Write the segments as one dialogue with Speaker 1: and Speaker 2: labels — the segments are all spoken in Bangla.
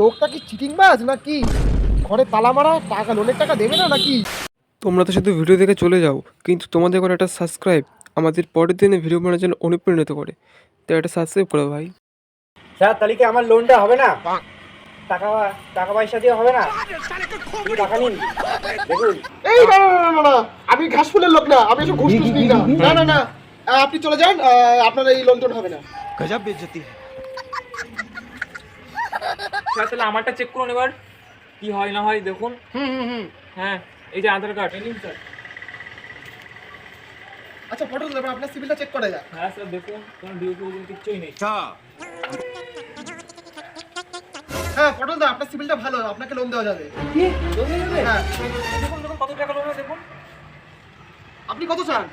Speaker 1: লোকটা কি চিটিং বাজ নাকি? ঘরে তালা মারা টাকা লোনের টাকা দেবে না নাকি?
Speaker 2: তোমরা তো শুধু ভিডিও দেখে চলে যাও কিন্তু তোমাদের করে একটা সাবস্ক্রাইব আমাদের পরের দিনে ভিডিও বানানোর জন্য অনুপ্রাণিত করে। তো একটা সাবস্ক্রাইব করো ভাই।
Speaker 3: স্যার তাহলে কি আমার লোনটা হবে না? টাকা টাকা পয়সা দিয়ে হবে না? টাকা নিন। দেখুন।
Speaker 1: এই না না না, আমি ঘাস ফুলের লোক না আমি এসব ঘুষ নিই না। না না না আপনি চলে যান আপনার এই লোন টোন হবে না।
Speaker 4: স্যার তাহলে আমারটা চেক করুন এবার। কি হয় না হয় দেখুন।
Speaker 1: হুম হুম হুম।
Speaker 4: হ্যাঁ এই যে আধার কার্ড। নিন স্যার।
Speaker 1: আচ্ছা ফটো দেবেন আপনার সিভিলটা চেক করা যাক।
Speaker 4: হ্যাঁ স্যার দেখুন। কোনো ডিউ ফিউ কিচ্ছুই নেই।
Speaker 1: হ্যাঁ ফটো দা আপনার সিভিলটা ভালো আপনাকে লোন দেওয়া যাবে।
Speaker 4: কি? লোন নিয়ে যাবে?
Speaker 1: হ্যাঁ।
Speaker 4: দেখুন দেখুন কত টাকা লোন দেখুন।
Speaker 1: আপনি কত চান?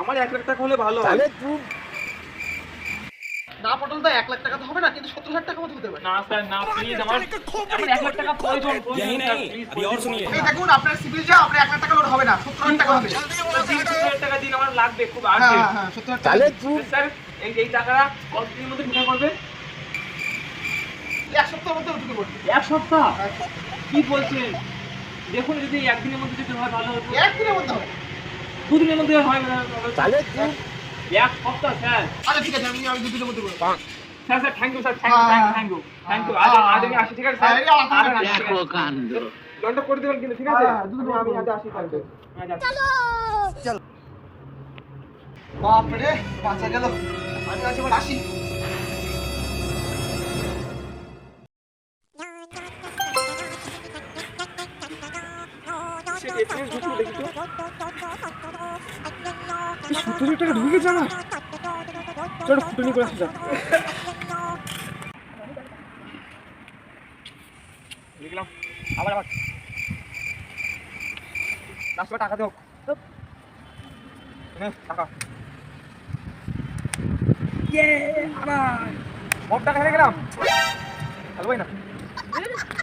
Speaker 4: আমার এক লাখ টাকা হলে ভালো হয়।
Speaker 1: না পটল দা এক লাখ টাকা তো হবে না কিন্তু সত্তর হাজার টাকা মতো হতে পারে।
Speaker 4: না স্যার না প্লিজ আমার আমার এক লাখ টাকা প্রয়োজন প্রয়োজন স্যার প্লিজ
Speaker 1: এই দেখুন আপনার সিভিল যা আপনার এক লাখ টাকা লোন হবে না সত্তর হাজার টাকা হবে।
Speaker 4: টাকা দিন আমার লাগবে খুব
Speaker 1: হ্যাঁ
Speaker 4: আর্জেন্ট
Speaker 1: হ্যাঁ সত্তর হাজার টাকা
Speaker 4: স্যার এই এই টাকাটা কতদিনের মধ্যে বিনা করবে?
Speaker 1: এক সপ্তাহের মধ্যে উঠে পড়বে।
Speaker 4: এক সপ্তাহ? কি বলছেন? দেখুন যদি একদিনের মধ্যে যদি হয় ভালো হতো
Speaker 1: একদিনের মধ্যে হবে।
Speaker 4: দুদিনের মধ্যে হয় না তাহলে এক সপ্তাহ স্যার
Speaker 1: আচ্ছা ঠিক আছে আমি আমি দুদিনের মধ্যে করব
Speaker 4: sir sir thank you sir thank you thank you thank you আজ আজ আমি আসি ঠিক আছে স্যার।
Speaker 1: হ্যাঁ।
Speaker 4: আসি, ঠিক আছে। লোনটা করে দেবেন কিন্তু ঠিক আছে?
Speaker 1: হ্যাঁ,
Speaker 4: আমি। আজ আসি তাহলে। আজ আসি।
Speaker 1: বাপরে বাঁচা গেল। আমি আজ এবার আসি।
Speaker 4: সে এখানে দেখি তো।
Speaker 2: সত্তর হাজার টাকা ঢুকে যাওয়া চলো ফুটনি করে আসা যাক
Speaker 4: আবার আবার। লাস্ট টাকা দাও। টাকা। ইয়ে আবার। সব টাকা হেরে গেলাম। খেলবোই না।